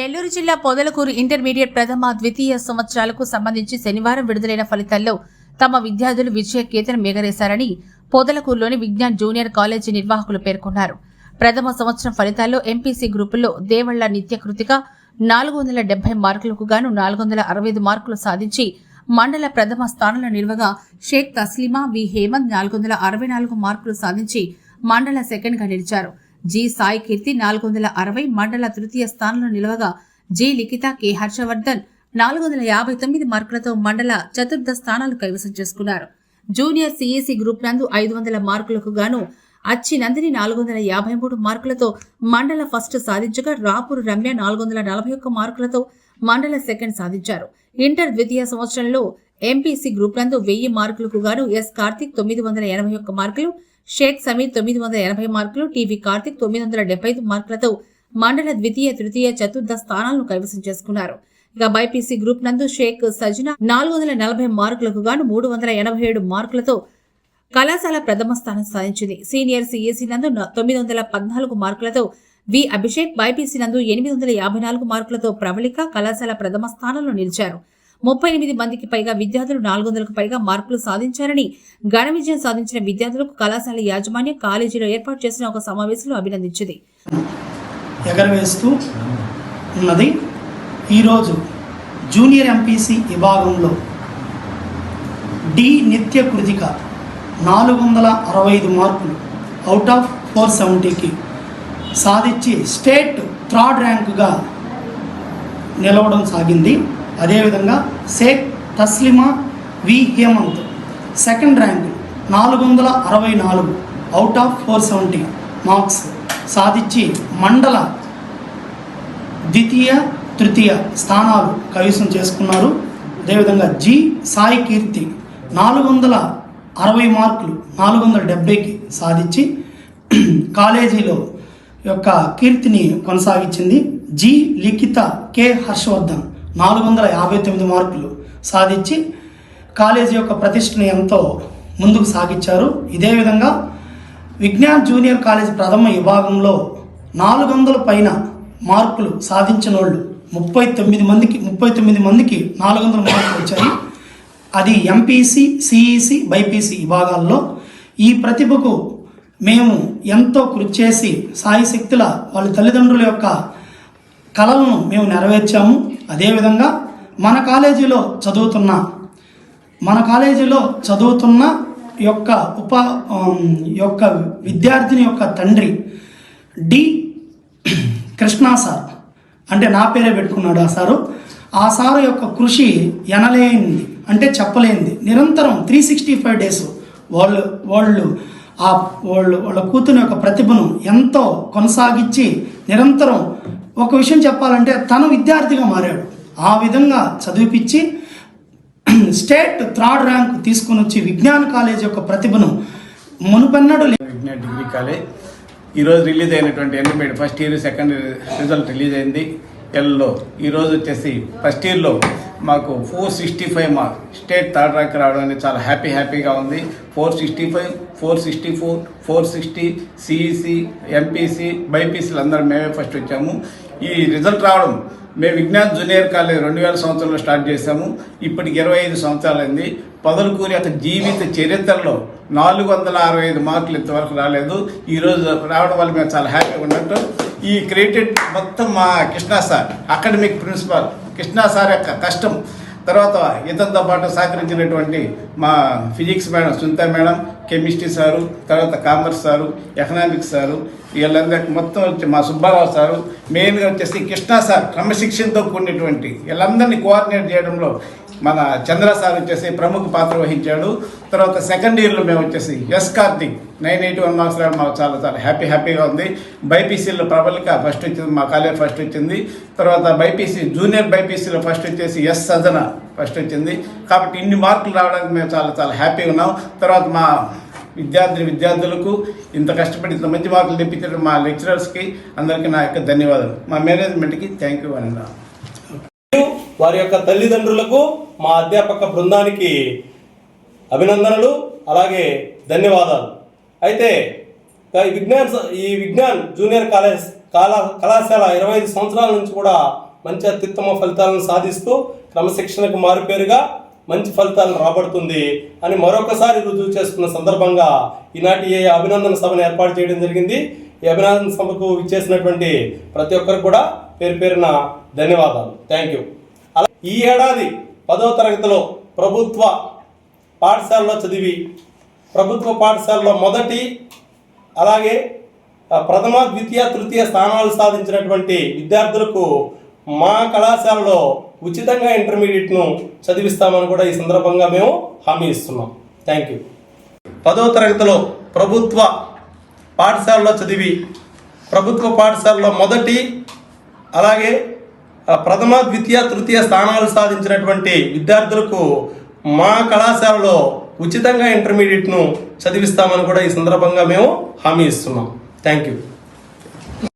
నెల్లూరు జిల్లా పొదలకూరు ఇంటర్మీడియట్ ప్రథమ ద్వితీయ సంవత్సరాలకు సంబంధించి శనివారం విడుదలైన ఫలితాల్లో తమ విద్యార్థులు విజయ కేతనం ఎగరేశారని పొదలకూరులోని విజ్ఞాన్ జూనియర్ కాలేజీ నిర్వాహకులు పేర్కొన్నారు. ప్రథమ సంవత్సరం ఫలితాల్లో ఎంపీసీ గ్రూపుల్లో దేవళ్ళ నిత్యకృతిక నాలుగు వందల డెబ్బై మార్కులకు గాను నాలుగు వందల అరవై ఐదు మార్కులు సాధించి మండల ప్రథమ స్థానంలో నిల్వగా షేక్ తస్లిమా వి హేమంత్ నాలుగు వందల అరవై నాలుగు మార్కులు సాధించి మండల సెకండ్గా నిలిచారు. జి సాయి కీర్తి నాలుగు వందల అరవై మండల తృతీయ స్థానంలో నిలవగా జి లిఖిత కె హర్షవర్ధన్ నాలుగు వందల యాభై తొమ్మిది మార్కులతో మండల చతుర్థ స్థానాలు కైవసం చేసుకున్నారు. జూనియర్ సిఈసి గ్రూప్ నందు ఐదు వందల మార్కులకు గాను అచ్చి నందిని నాలుగు వందల యాభై మూడు మార్కులతో మండల ఫస్ట్ సాధించగా రాపూర్ రమ్య నాలుగు వందల నలభై ఒక్క మార్కులతో మండల సెకండ్ సాధించారు. ఇంటర్ ద్వితీయ సంవత్సరంలో ఎంపీసీ గ్రూప్ నందు వెయ్యి మార్కులకు గాను ఎస్ కార్తిక్ తొమ్మిది వందల ఎనభై ఒక్క మార్కులు షేక్ సమీర్ తొమ్మిది వందల ఎనభై మార్కులు టీవీ కార్తిక్ తొమ్మిది వందల డెబ్బై ఐదు మార్కులతో మండల ద్వితీయ తృతీయ చతుర్థ స్థానాలను కైవసం చేసుకున్నారు. ఇక బైపీసీ గ్రూప్ నందు షేక్ సజ్నా నాలుగు వందల నలభై మార్కులకు గాను మూడు వందల ఎనభై ఏడు మార్కులతో కళాశాల ప్రథమ స్థానం సాధించింది. సీనియర్ సిఎస్సి నందు తొమ్మిది వందల పద్నాలుగు మార్కులతో వి అభిషేక్ బైపీసీ నందు ఎనిమిది వందల యాభై నాలుగు మార్కులతో ప్రవళిక కళాశాల ప్రథమ స్థానంలో నిలిచారు. ముప్పై ఎనిమిది మందికి పైగా విద్యార్థులు నాలుగు వందలకు పైగా మార్కులు సాధించారని ఘన విజయం సాధించిన విద్యార్థులకు కళాశాల యాజమాన్యం కాలేజీలో ఏర్పాటు చేసిన ఒక సమావేశంలో అభినందించింది. ఎగరవేస్తూ ఉన్నది ఈరోజు జూనియర్ ఎంపీసీ విభాగంలో డి నిత్య కృతిక నాలుగు వందల అరవై ఐదు మార్కులు అవుట్ ఆఫ్ ఫోర్ సెవెంటీకి సాధించి స్టేట్ థర్డ్ ర్యాంకుగా నిలవడం సాగింది. అదేవిధంగా Shaik Taslima V Hemanth. Second rank నాలుగు వందల అరవై నాలుగు out of four seventy marks సాధించి మండల ద్వితీయ తృతీయ స్థానాలు కైవసం చేసుకున్నారు. అదేవిధంగా జి సాయి కీర్తి నాలుగు వందల అరవై మార్కులు నాలుగు వందల డెబ్బైకి సాధించి కాలేజీలో యొక్క కీర్తిని కొనసాగించింది జి లిఖిత కె హర్షవర్ధన్. నాలుగు వందల యాభై తొమ్మిది మార్కులు సాధించి కాలేజీ యొక్క ప్రతిష్టని ఎంతో ముందుకు సాగించారు. ఇదే విధంగా విజ్ఞాన్ జూనియర్ కాలేజ్ ప్రథమ విభాగంలో నాలుగు వందల పైన మార్కులు సాధించిన వాళ్ళు ముప్పై తొమ్మిది మందికి ముప్పై తొమ్మిది మందికి నాలుగు వందల మార్కులు వచ్చాయి. అది ఎంపీసీ సిఈసి బైపీసీ విభాగాల్లో ఈ ప్రతిభకు మేము ఎంతో కృషి చేసి సాయి శక్తుల వాళ్ళ తల్లిదండ్రుల యొక్క కళలను మేము నెరవేర్చాము. అదేవిధంగా మన కాలేజీలో చదువుతున్న మన కాలేజీలో చదువుతున్న యొక్క ఉప యొక్క విద్యార్థిని యొక్క తండ్రి డి కృష్ణా సార్. అంటే నా పేరే పెట్టుకున్నాడు ఆ సారు. ఆ సారు యొక్క కృషి ఎనలేనిది అంటే చెప్పలేనిది. నిరంతరం త్రీ సిక్స్టీ ఫైవ్ డేస్ వాళ్ళు వాళ్ళు ఆ వాళ్ళు వాళ్ళ కూతురు యొక్క ప్రతిభను ఎంతో కొనసాగించి నిరంతరం ఒక విషయం చెప్పాలంటే తను విద్యార్థిగా మారాడు. ఆ విధంగా చదివిపించి స్టేట్ థర్డ్ ర్యాంక్ తీసుకుని వచ్చి విజ్ఞాన కాలేజ్ యొక్క ప్రతిభను మునుపెన్నడు లే- విజ్ఞాన్ డిగ్రీ కాలేజ్. ఈరోజు రిలీజ్ అయినటువంటి intermediate first year second result release అయింది. ఎల్లో. ఈరోజు వచ్చేసి ఫస్ట్ ఇయర్లో మాకు four sixty five mark state third rank రావడానికి చాలా హ్యాపీ హ్యాపీగా ఉంది. Four sixty five four sixty four four sixty CEC MPC బైపీసీలు అందరం మేమే ఫస్ట్ వచ్చాము. ఈ రిజల్ట్ రావడం మేము విజ్ఞాన్ జూనియర్ కాలేజ్ రెండు వేల సంవత్సరంలో స్టార్ట్ చేశాము. ఇప్పటికి ఇరవై ఐదు సంవత్సరాలైంది. పొదలకూరి అతని జీవిత చరిత్రలో నాలుగు వందల అరవై ఐదు మార్కులు ఇంతవరకు రాలేదు. ఈరోజు రావడం వల్ల మేము చాలా హ్యాపీగా ఉన్నట్టు. ఈ క్రెడిట్ మొత్తం మా Krishna sir academic principal Krishna sir యొక్క కష్టం తర్వాత ఇతనితో పాటు సహకరించినటువంటి మా physics madam Sunitha madam chemistry sir తర్వాత కామర్స్ సారు ఎకనామిక్స్ సారు వీళ్ళందరికీ మొత్తం వచ్చి మా సుబ్బారావు సారు మెయిన్గా వచ్చేసి కృష్ణా సార్ క్రమశిక్షణతో కూడినటువంటి వీళ్ళందరినీ కోఆర్డినేట్ చేయడంలో మన చంద్ర సార్ వచ్చేసి ప్రముఖ పాత్ర వహించాడు. తర్వాత సెకండ్ ఇయర్లో మేము వచ్చేసి S Karthik nine eighty one marks రావడం మాకు చాలా చాలా హ్యాపీ హ్యాపీగా ఉంది. బైపీసీలో ప్రబలిక ఫస్ట్ వచ్చింది మా కాలేజ్ ఫస్ట్ వచ్చింది. తర్వాత బైపీసీ జూనియర్ బైపీసీలో ఫస్ట్ వచ్చేసి ఎస్ సజన ఫస్ట్ వచ్చింది. కాబట్టి ఇన్ని మార్కులు రావడానికి మేము చాలా చాలా హ్యాపీగా ఉన్నాం. తర్వాత మా విద్యార్థి విద్యార్థులకు ఇంత కష్టపడి ఇంత మంచి మార్కులు తెప్పించడం మా లెక్చరర్స్కి అందరికీ నా యొక్క ధన్యవాదాలు. మా మేనేజ్మెంట్కి థ్యాంక్ యూ అని వారి యొక్క తల్లిదండ్రులకు మా అధ్యాపక బృందానికి అభినందనలు అలాగే ధన్యవాదాలు. అయితే ఈ విజ్ఞాన్ ఈ విజ్ఞాన్ జూనియర్ కాలేజ్ కళా కళాశాల ఇరవై ఐదు సంవత్సరాల నుంచి కూడా మంచి అత్యుత్తమ ఫలితాలను సాధిస్తూ క్రమశిక్షణకు మారుపేరుగా మంచి ఫలితాలను రాబడుతుంది అని మరొకసారి రుజువు చేసుకున్న సందర్భంగా ఈనాటి ఏ అభినందన సభను ఏర్పాటు చేయడం జరిగింది. ఈ అభినందన సభకు ఇచ్చేసినటువంటి ప్రతి ఒక్కరు కూడా పేరు పేరున ధన్యవాదాలు. థ్యాంక్ యూ అలా ఈ ఏడాది పదవ తరగతిలో ప్రభుత్వ పాఠశాలలో చదివి ప్రభుత్వ పాఠశాలలో మొదటి అలాగే ప్రథమ ద్వితీయ తృతీయ స్థానాలు సాధించినటువంటి విద్యార్థులకు మా కళాశాలలో ఉచితంగా ఇంటర్మీడియట్ను చదివిస్తామని కూడా ఈ సందర్భంగా మేము హామీ ఇస్తున్నాం. థ్యాంక్ యూ పదవ తరగతిలో ప్రభుత్వ పాఠశాలలో చదివి ప్రభుత్వ పాఠశాలలో మొదటి అలాగే ప్రథమ ద్వితీయ తృతీయ స్థానాలు సాధించినటువంటి విద్యార్థులకు మా కళాశాలలో ఉచితంగా ఇంటర్మీడియట్ను చదివిస్తామని కూడా ఈ సందర్భంగా మేము హామీ ఇస్తున్నాం. Thank you